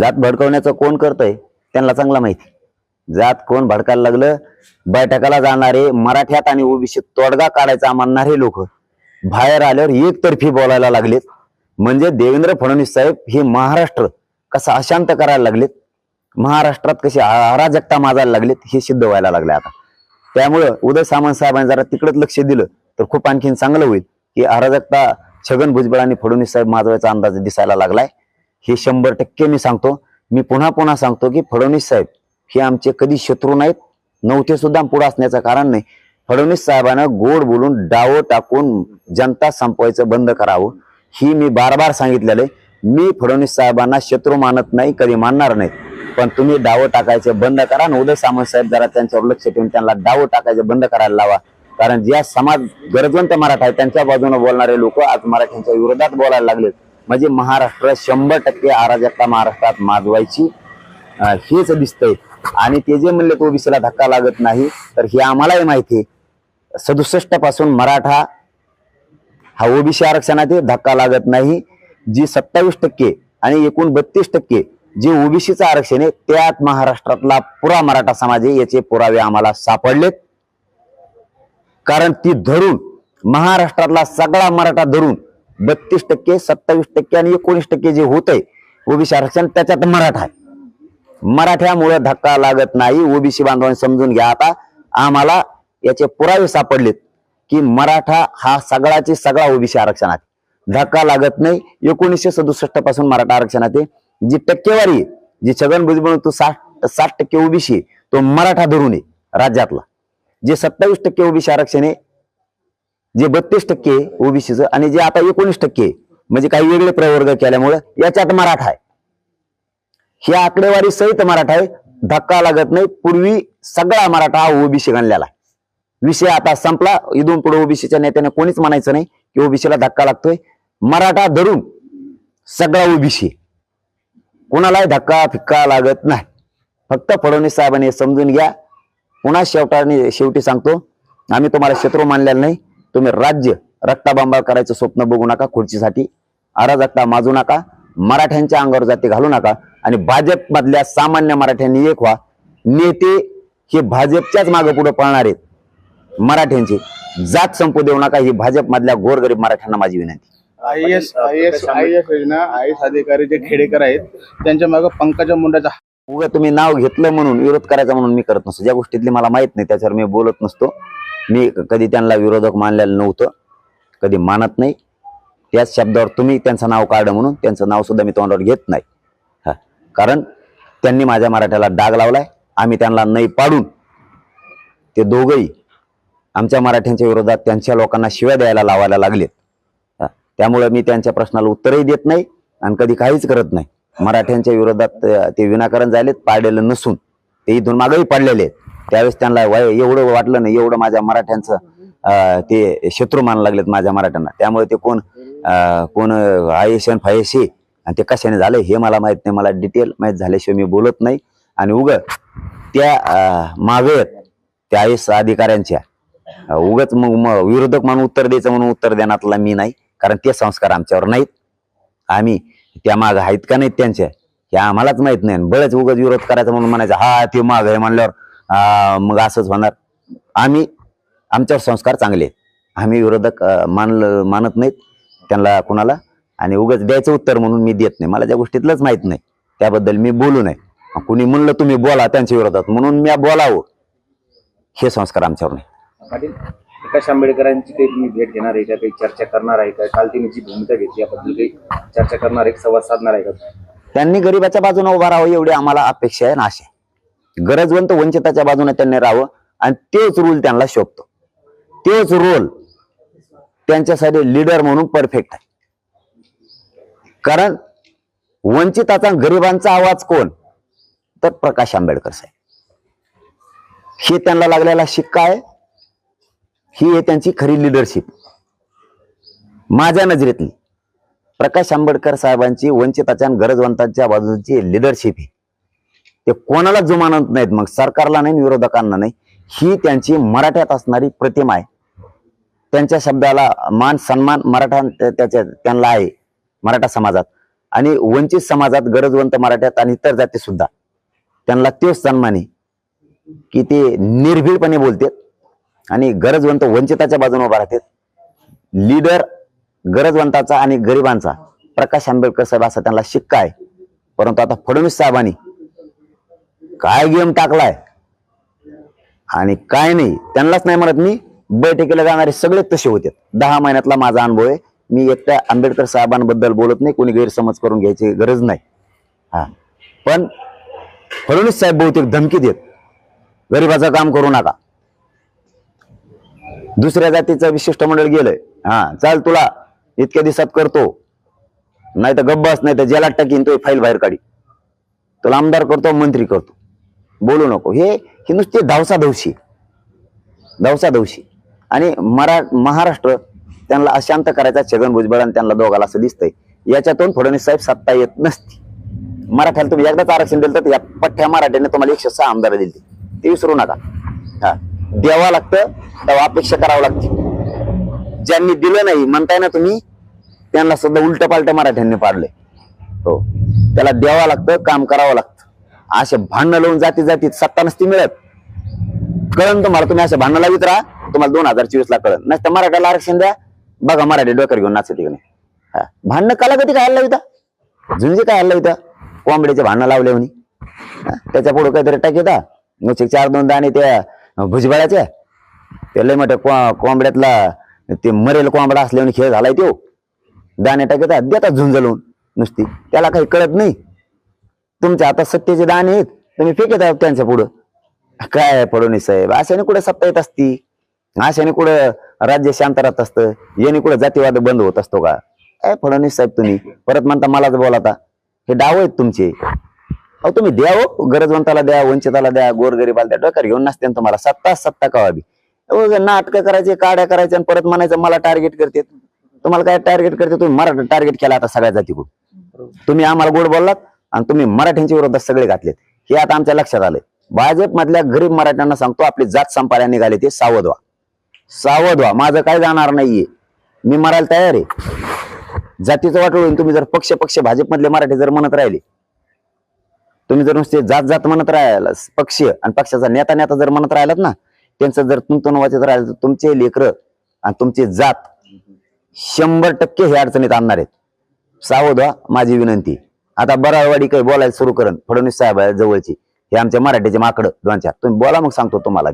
जात भडकवण्याचं कोण करतंय? त्यांना चांगला माहिती. जात कोण भडकायला लागलं? बैठकाला जाणारे मराठ्यात आणि ओबीसी तोडगा काढायचा म्हणणारे लोक. बाहेर आल्यावर एकतर्फी बोलायला लागलेत. म्हणजे देवेंद्र फडणवीस साहेब हे महाराष्ट्र कसं अशांत करायला लागलेत? महाराष्ट्रात कशी अराजकता माजायला लागलेत हे सिद्ध व्हायला लागले आता. त्यामुळं उदय सामंत साहेबांनी जरा तिकडंच लक्ष दिलं तर खूप आणखीन चांगलं होईल. की अराजकता छगन भुजबळ आणि फडणवीस साहेब माजवायचा अंदाज दिसायला लागलाय. हे शंभर टक्के मी सांगतो. मी पुन्हा पुन्हा सांगतो की फडणवीस साहेब हे आमचे कधी शत्रू नाहीत नव्हते सुद्धा पुढे असण्याचं कारण नाही. फडणवीस साहेबांना गोड बोलून डावं टाकून जनता संपवायचं बंद करावं ही मी बार बार सांगितलेलं आहे. मी फडणवीस साहेबांना शत्रू मानत नाही कधी मानणार नाही. पण तुम्ही डावं टाकायचे बंद करा आणि उदय सामंत साहेब जरा त्यांच्यावर लक्ष ठेवून त्यांना डावं टाकायचे बंद करायला लावा. कारण ज्या समाज गरजवंत मराठा आहे त्यांच्या बाजूने बोलणारे लोक आज मराठ्यांच्या विरोधात बोलायला लागलेत. म्हणजे महाराष्ट्र शंभर टक्के अराजकता महाराष्ट्रात माजवायची हेच दिसतंय. आणि ते जे म्हणले ओबीसीला धक्का लागत नाही तर हे आम्हालाही माहिती आहे. सदुसष्टपासून मराठा हा ओबीसी आरक्षणात धक्का लागत नाही. जी सत्तावीस टक्के आणि एकूण बत्तीस टक्के जे ओबीसीचं आरक्षण आहे त्यात महाराष्ट्रातला पुरा मराठा समाज आहे याचे पुरावे आम्हाला सापडलेत. कारण ती धरून महाराष्ट्रातला सगळा मराठा धरून बत्तीस टक्के सत्तावीस टक्के आणि एकोणीस टक्के जे होत आहे ओबीसी आरक्षण त्याच्यात मराठा आहे. मराठ्यामुळे धक्का लागत नाही ओबीसी बांधवांनी समजून घ्या आता. आम्हाला याचे पुरावे सापडलेत की मराठा हा सगळाचे सगळा ओबीसी आरक्षणात धक्का लागत नाही एकोणीसशे सदुसष्टपासून मराठा आरक्षणात आहे. जी टक्केवारी आहे, जी छगन भुजबळ तो साठ साठ टक्के ओबीसी आहे, तो मराठा धरून आहे राज्यातला. जे सत्तावीस टक्के ओबीसी आरक्षण आहे जे बत्तीस टक्के ओबीसीचं आणि जे आता एकोणीस टक्के म्हणजे काही वेगळे प्रवर्ग केल्यामुळं याच्यात मराठा आहे. ही आकडेवारी सहित मराठा आहे. धक्का लागत नाही. पूर्वी सगळा मराठा हा ओबीसी गणलेला आहे. विषय आता संपला. इथून पुढे ओबीसीच्या नेत्याने कोणीच म्हणायचं नाही की ओबीसीला धक्का लागतोय. मराठा धरून सगळा ओबीसी कोणालाही धक्का फिक्का लागत नाही. फक्त फडणवीस साहेबांनी समजून घ्या. पुन्हा शेवटाने शेवटी सांगतो. आम्ही तुम्हाला शत्रू मानलेला नाही. तुम्ही राज्य रक्ताबांबाळ करायचं स्वप्न बघू नका खुर्चीसाठी. अराजकता माजू नका मराठ्यांच्या अंगावर जाती घालू नका आणि भाजप मधल्या सामान्य मराठ्यांनी एक व्हा. नेते हे भाजपच्याच मागे पुढे पळणार आहेत. मराठ्यांची जात संपू देऊ नका ही भाजप मधल्या गोरगरीब मराठ्यांना माझी विनंती. I S I S I S योजना आय एस अधिकारी जे खेडेकर आहेत त्यांच्या मागे पंकजा मुंडाचा उगा तुम्ही नाव घेतलं म्हणून विरोध करायचा म्हणून मी करत नसतो. ज्या गोष्टीतली मला माहीत नाही त्याच्यावर मी बोलत नसतो. मी कधी त्यांना विरोधक मानलेलं नव्हतं कधी मानत नाही. त्याच शब्दावर तुम्ही त्यांचं नाव काढलं म्हणून त्यांचं नावसुद्धा मी तोंडावर घेत नाही. हा कारण त्यांनी माझ्या मराठ्याला डाग लावलाय आम्ही त्यांना नाही पाडून ते दोघंही आमच्या मराठ्यांच्या विरोधात त्यांच्या लोकांना शिव्या द्यायला लावायला लागलेत. हां त्यामुळे मी त्यांच्या प्रश्नाला उत्तरही देत नाही आणि कधी काहीच करत नाही. मराठ्यांच्या विरोधात ते विनाकारण झालेत पाडलेलं नसून. ते इथून मागंही पडलेले आहेत. त्यावेळेस त्यांना वय- एवढं वाटलं नाही एवढं माझ्या मराठ्यांचं ते शत्रू मानला लागलेत माझ्या मराठ्यांना. त्यामुळे ते कोण कोण आयशी आणि फायशी आणि ते कशाने झालं हे मला माहीत नाही मला डिटेल माहीत झाल्याशिवाय मी बोलत नाही. आणि उग त्या मागे त्या आय एस अधिकाऱ्यांच्या उगच उगाच मग विरोधक म्हणून उत्तर द्यायचं म्हणून उत्तर देण्यातला मी नाही कारण ते संस्कार आमच्यावर नाहीत. आम्ही त्या माग आहेत का नाहीत त्यांच्या हे आम्हालाच माहीत नाही. बळच उगाच विरोध करायचा म्हणून म्हणायचं हा ते माग आहे म्हणल्यावर मग असंच होणार. आम्ही आमच्यावर संस्कार चांगले आहेत. आम्ही विरोधक मानलं मानत नाहीत त्यांना कुणाला. आणि उगाच द्यायचं उत्तर म्हणून मी देत नाही. मला ज्या गोष्टीतलंच माहीत नाही त्याबद्दल मी बोलू नये. कुणी म्हणलं तुम्ही बोला त्यांच्या विरोधात म्हणून मी बोलावं. हे संस्कार आमच्यावर नाही. पाटील प्रकाश आंबेडकरांची काही तुम्ही भेट घेणार आहे का? काही चर्चा करणार आहे का? काल त्यांनी जी भूमिका घेतली याबद्दल काही चर्चा करणार आहे? संवाद साधणार आहे का? त्यांनी गरिबाच्या बाजूने उभा राहावं एवढी आम्हाला अपेक्षा आहे आशा आहे. गरजवंत वंचिताच्या बाजूने त्यांनी राहावं आणि तेच रूल त्यांना शोभतो. तेच रोल त्यांच्यासाठी लीडर म्हणून परफेक्ट आहे. कारण वंचिताचा गरिबांचा आवाज कोण? तर प्रकाश आंबेडकर साहेब. हे त्यांना लागलेला शिक्का आहे. ही आहे त्यांची खरी लिडरशिप माझ्या नजरेतली प्रकाश आंबेडकर साहेबांची वंचिताच्या आणि गरजवंतांच्या बाजूची लिडरशिप आहे ते कोणाला जुमानत नाहीत मग? सरकारला नाही विरोधकांना नाही. ही त्यांची मराठ्यात असणारी प्रतिमा आहे. त्यांच्या शब्दाला मान सन्मान मराठा त्याच्या त्यांना आहे मराठा समाजात. आणि वंचित समाजात गरजवंत मराठ्यात आणि इतर जाती सुद्धा. त्यांना तोच सन्मान आहे की ते निर्भीडपणे बोलतात आणि गरजवंत वंचिताच्या बाजूने उभा राहतात. लीडर गरजवंताचा आणि गरिबांचा. प्रकाश आंबेडकर साहेब असा त्यांना शिक्का आहे. परंतु आता फडणवीस साहेबांनी काय गेम टाकलाय? आणि काय नाही त्यांनाच नाही म्हणत मी बैठकीला जाणारे सगळे तसे होते. दहा महिन्यातला माझा अनुभव आहे. मी एकट्या आंबेडकर साहेबांबद्दल बोलत नाही कोणी गैरसमज करून घ्यायची गरज नाही. हा. पण फडणवीस साहेब बहुतेक धमकी देत गरिबाचं काम करू नका. दुसऱ्या जातीचं विशिष्ट मंडळ गेलंय. हा चाल तुला इतक्या दिवसात करतो. नाही तर गब्बास नाही तर जेलात टाकीन तो फाईल बाहेर काढी. तुला आमदार करतो मंत्री करतो. बोलू नको. हे ही नुसती धावसा धावसाधवशी धावसा आणि मरा महाराष्ट्र त्यांना अशांत करायचा छगन भुजबळ आणि त्यांना दोघाला असं दिसतंय. याच्यातून फडणवीस साहेब सत्ता येत नसती. मराठ्याला तुम्ही एकदाच आरक्षण दिलं तर या पठ्ठ्या मराठ्याने तुम्हाला एकशे सहा आमदार दिली ते विसरू नका. हा. द्यावा लागतं तेव्हा अपेक्षा करावं लागते. ज्यांनी दिलं नाही म्हणताय ना तुम्ही त्यांना सुद्धा उलट पालट मराठ्यांनी पाडले हो. त्याला द्यावं लागतं काम करावं लागतं. असे भांडणं लावून जाती जातीत सत्ता नसती मिळत. कळण तुम्हाला तुम्ही असे भांडणं लावित राहा तुम्हाला दोन हजार चोवीस ला कळण नसतं मराठ्याला आरक्षण द्या बघा मराठी डोक्यावर घेऊन नाचते तिकडे हा. भांडणं काला कधी काय लाविता झुंजे काय लाविता कोंबडीचे भांडणं लावले म्हणे. त्याच्या पुढे काहीतरी टाकीता मग चार दोन दाणे त्या भुजबळाच्या ते लय मोठ्या को- कोंबड्यातला ते मरेल कोंबडा असल्याने खेळ झालाय तो दाणे टाकता देतात झुंजलून नुसती. त्याला काही कळत नाही. तुमचे आता सत्तेचे दाणे आहेत तुम्ही फेकत आहात त्यांच्या पुढं. काय आहे फडणवीस साहेब अशाने कुठे सत्ता येत असती? अशाने कुठं राज्य शांत राहत असतं? याने कुठं जातीवाद बंद होत असतो का? काय फडणवीस साहेब तुम्ही? परत म्हणता मलाच बोलाता. हे डाव आहेत तुमचे. अहो तुम्ही द्या हो गरजवंताला द्या वंचिताला द्या गोरगरीबाला द्या डोक्यावर घेऊन नसते तुम्हाला. सत्ता सत्ता कवाबी नाटक करायचे काड्या करायचे आणि परत म्हणायचं मला टार्गेट करते. तुम्हाला काय टार्गेट करते? तुम्ही मराठा टार्गेट केला आता सगळ्या जातीकडून. तुम्ही आम्हाला गोड बोललात? आणि तुम्ही मराठ्यांच्या विरोधात सगळे घातलेत. हे आता आमच्या लक्षात आलंय. भाजप मधल्या गरीब मराठ्यांना सांगतो आपली जात संपायला निघाले ते सावध व्हा सावध व्हा माझं काय जाणार नाहीये. मी मरायला तयार आहे. जातीचं वाटोळ होईल. तुम्ही जर पक्ष पक्ष भाजपमधले मराठी जर म्हणत राहिले तुम्ही जर नुसते जात जात म्हणत राहिला पक्ष आणि पक्षाचा नेता नेता जर म्हणत राहिलात ना त्यांचं जर तुमतून वाचत राहिलं तर तुमचे लेकर आणि तुमची जात शंभर टक्के हे अडचणीत आणणार आहेत. सावध व्हा माझी विनंती आता बराळवाडी काही बोलायला सुरू करण फडणवीस साहेब जवळची. हे आमच्या मराठीचे माकडं दोन चार. तुम्ही बोला मग सांगतो तुम्हाला.